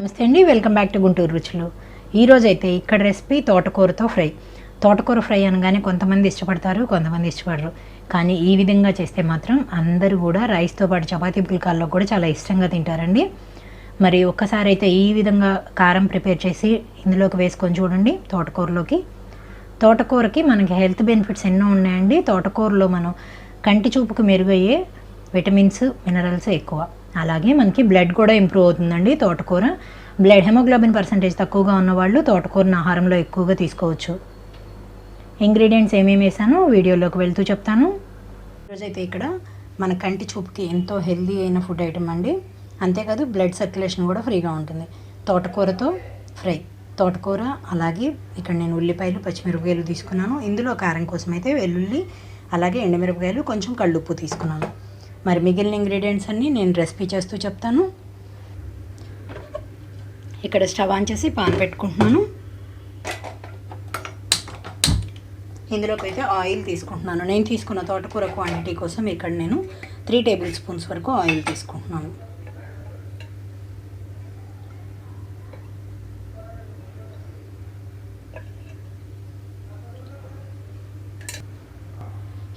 నమస్తే అండి welcome back to Guntur రుచులు. ఈరోజు అయితే ఇక్కడ రెసిపీ తోటకూరతో ఫ్రై. తోటకూర ఫ్రై అనగానే కొంతమంది ఇష్టపడతారు కొంతమంది ఇష్టపడరు. కానీ ఈ విధంగా చేస్తే మాత్రం అందరూ కూడా రైస్తో పాటు చపాతీ పుల్కాల్లో కూడా చాలా ఇష్టంగా తింటారండి. మరి ఒక్కసారి అయితే ఈ విధంగా కారం ప్రిపేర్ చేసి ఇందులోకి వేసుకొని చూడండి తోటకూరలోకి. తోటకూరకి మనకి హెల్త్ బెనిఫిట్స్ ఎన్నో ఉన్నాయండి. తోటకూరలో మనం కంటి చూపుకు మెరుగయ్యే విటమిన్స్ మినరల్స్ ఎక్కువ. అలాగే మనకి బ్లడ్ కూడా ఇంప్రూవ్ అవుతుందండి. తోటకూర. బ్లడ్ హెమోగ్లోబిన్ పర్సంటేజ్ తక్కువగా ఉన్నవాళ్ళు తోటకూరను ఆహారంలో ఎక్కువగా తీసుకోవచ్చు. ఇంగ్రీడియంట్స్ ఏమేమి వేసాను వీడియోలోకి వెళ్తూ చెప్తాను. ఈరోజైతే ఇక్కడ మన కంటి చూపుకి ఎంతో హెల్దీ అయిన ఫుడ్ ఐటమ్ అండి. అంతేకాదు బ్లడ్ సర్క్యులేషన్ కూడా ఫ్రీగా ఉంటుంది. తోటకూరతో ఫ్రై తోటకూర అలాగే ఇక్కడ నేను ఉల్లిపాయలు పచ్చిమిరపకాయలు తీసుకున్నాను. ఇందులో కారం కోసం అయితే వెల్లుల్లి అలాగే ఎండుమిరపకాయలు కొంచెం కళ్ళుప్పు తీసుకున్నాను. మరి మిగిలిన ఇంగ్రీడియంట్స్ అన్నీ నేను రెసిపీ చేస్తూ చెప్తాను. ఇక్కడ స్టవ్ ఆన్ చేసి పాన్ పెట్టుకుంటున్నాను. ఇందులోకి అయితే ఆయిల్ తీసుకుంటున్నాను. నేను తీసుకున్న తోటకూర క్వాంటిటీ కోసం ఇక్కడ నేను త్రీ టేబుల్ స్పూన్స్ వరకు ఆయిల్ తీసుకుంటున్నాను.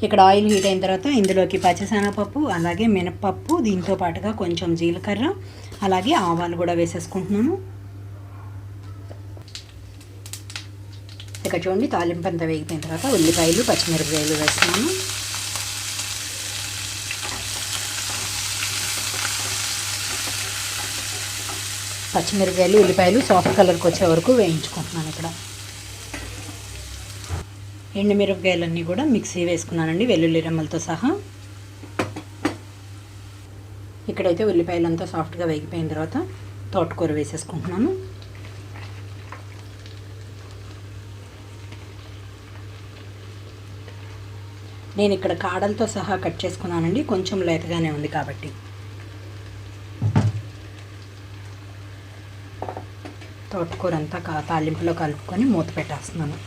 ఇక్కడ ఆయిల్ హీట్ అయిన తర్వాత ఇందులోకి పచ్చిశనగపప్పు అలాగే మినప్పప్పు దీంతో పాటుగా కొంచెం జీలకర్ర అలాగే ఆవాలు కూడా వేసేసుకుంటున్నాను. ఇక చూడండి తాలింపు అంతా వేగిపోయిన తర్వాత ఉల్లిపాయలు పచ్చిమిరపకాయలు వేస్తున్నాను. పచ్చిమిరపకాయలు ఉల్లిపాయలు సాఫ్ట్ కలర్కి వచ్చే వరకు వేయించుకుంటున్నాను ఇక్కడ. ఎండుమిరపకాయలన్నీ కూడా మిక్సీ వేసుకున్నానండి వెల్లుల్లి రెమ్మలతో సహా. ఇక్కడైతే ఉల్లిపాయలు అంతా సాఫ్ట్గా వేగిపోయిన తర్వాత తోటకూర వేసేసుకుంటున్నాను. నేను ఇక్కడ కాడలతో సహా కట్ చేసుకున్నానండి కొంచెం లేతగానే ఉంది కాబట్టి. తోటకూర అంతా కా తాలింపులో కలుపుకొని మూత పెట్టేస్తున్నాను.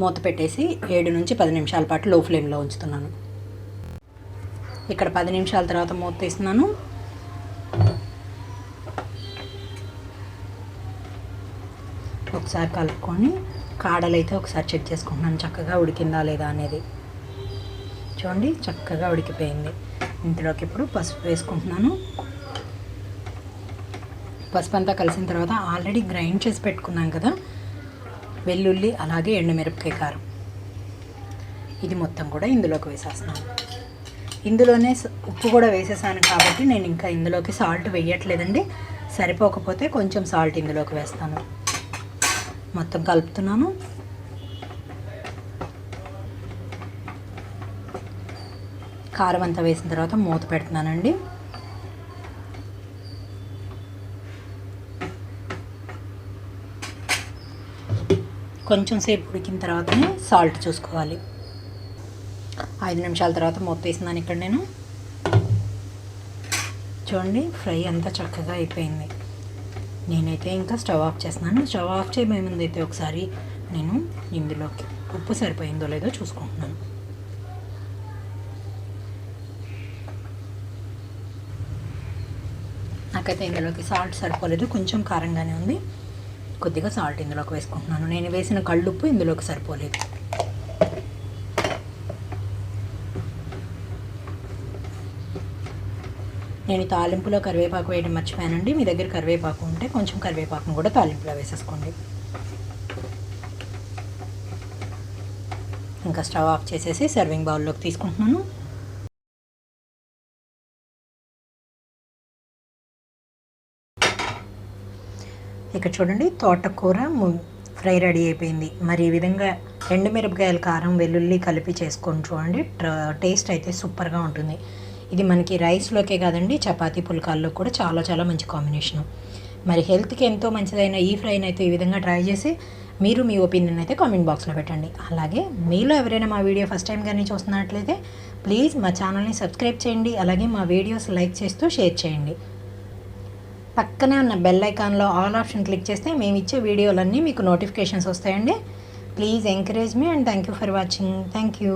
మూత పెట్టేసి ఏడు నుంచి పది నిమిషాల పాటు లో ఫ్లేమ్లో ఉంచుతున్నాను. ఇక్కడ పది నిమిషాల తర్వాత మూత తీస్తున్నాను. ఒకసారి కలుపుకొని కాడలైతే ఒకసారి చెక్ చేసుకుంటున్నాను చక్కగా ఉడికిందా లేదా అనేది. చూడండి చక్కగా ఉడికిపోయింది. ఇంతలోకి ఇప్పుడు పసుపు వేసుకుంటున్నాను. పసుపు అంతా కలిసిన తర్వాత ఆల్రెడీ గ్రైండ్ చేసి పెట్టుకున్నాం కదా వెల్లుల్లి అలాగే ఎండుమిరపకాయ కారం. ఇది మొత్తం కూడా ఇందులోకి వేసేస్తున్నాను. ఇందులోనే ఉప్పు కూడా వేసేసాను కాబట్టి నేను ఇంకా ఇందులోకి సాల్ట్ వేయట్లేదండి. సరిపోకపోతే కొంచెం సాల్ట్ ఇందులోకి వేస్తాను. మొత్తం కలుపుతున్నాను. కారం అంతా వేసిన తర్వాత మూత పెడుతున్నానండి. కొంచెం సేపు ఉడికిన తర్వాతనే సాల్ట్ చూసుకోవాలి. ఐదు నిమిషాల తర్వాత మూత వేసినాను ఇక్కడ నేను. చూడండి ఫ్రై అంతా చక్కగా అయిపోయింది. నేనైతే ఇంకా స్టవ్ ఆఫ్ చేస్తున్నాను. స్టవ్ ఆఫ్ చేయబోయే అయితే ఒకసారి నేను ఇందులోకి ఉప్పు సరిపోయిందో లేదో చూసుకుంటున్నాను. నాకైతే ఇందులోకి సాల్ట్ సరిపోలేదు. కొంచెం కారంగానే ఉంది. కొద్దిగా సాల్ట్ ఇందులోకి వేసుకుంటున్నాను. నేను వేసిన కళ్ళుప్పు ఇందులోకి సరిపోలేదు. నేను తాలింపులో కరివేపాకు వేయడం మర్చిపోయానండి. మీ దగ్గర కరివేపాకు ఉంటే కొంచెం కరివేపాకును కూడా తాలింపులో వేసేసుకోండి. ఇంకా స్టవ్ ఆఫ్ చేసేసి సర్వింగ్ బౌల్లోకి తీసుకుంటున్నాను. ఇక్కడ చూడండి తోటకూర ఫ్రై రెడీ అయిపోయింది. మరి ఈ విధంగా ఎండుమిరపకాయల కారం వెల్లుల్లి కలిపి చేసుకొని చూడండి టేస్ట్ అయితే సూపర్గా ఉంటుంది. ఇది మనకి రైస్లోకే కాదండి చపాతీ పుల్కాల్లో కూడా చాలా చాలా మంచి కాంబినేషను. మరి హెల్త్కి ఎంతో మంచిదైన ఈ ఫ్రైని అయితే ఈ విధంగా ట్రై చేసి మీరు మీ ఒపీనియన్ అయితే కామెంట్ బాక్స్లో పెట్టండి. అలాగే మీలో ఎవరైనా మా వీడియో ఫస్ట్ టైం కానీ చూస్తున్నట్లయితే ప్లీజ్ మా ఛానల్ని సబ్స్క్రైబ్ చేయండి. అలాగే మా వీడియోస్ లైక్ చేస్తూ షేర్ చేయండి. పక్కనే ఉన్న బెల్ ఐకాన్లో ఆల్ ఆప్షన్ క్లిక్ చేస్తే మేము ఇచ్చే వీడియోలన్నీ మీకు నోటిఫికేషన్స్ వస్తాయండి. Please encourage me and thank you for watching thank you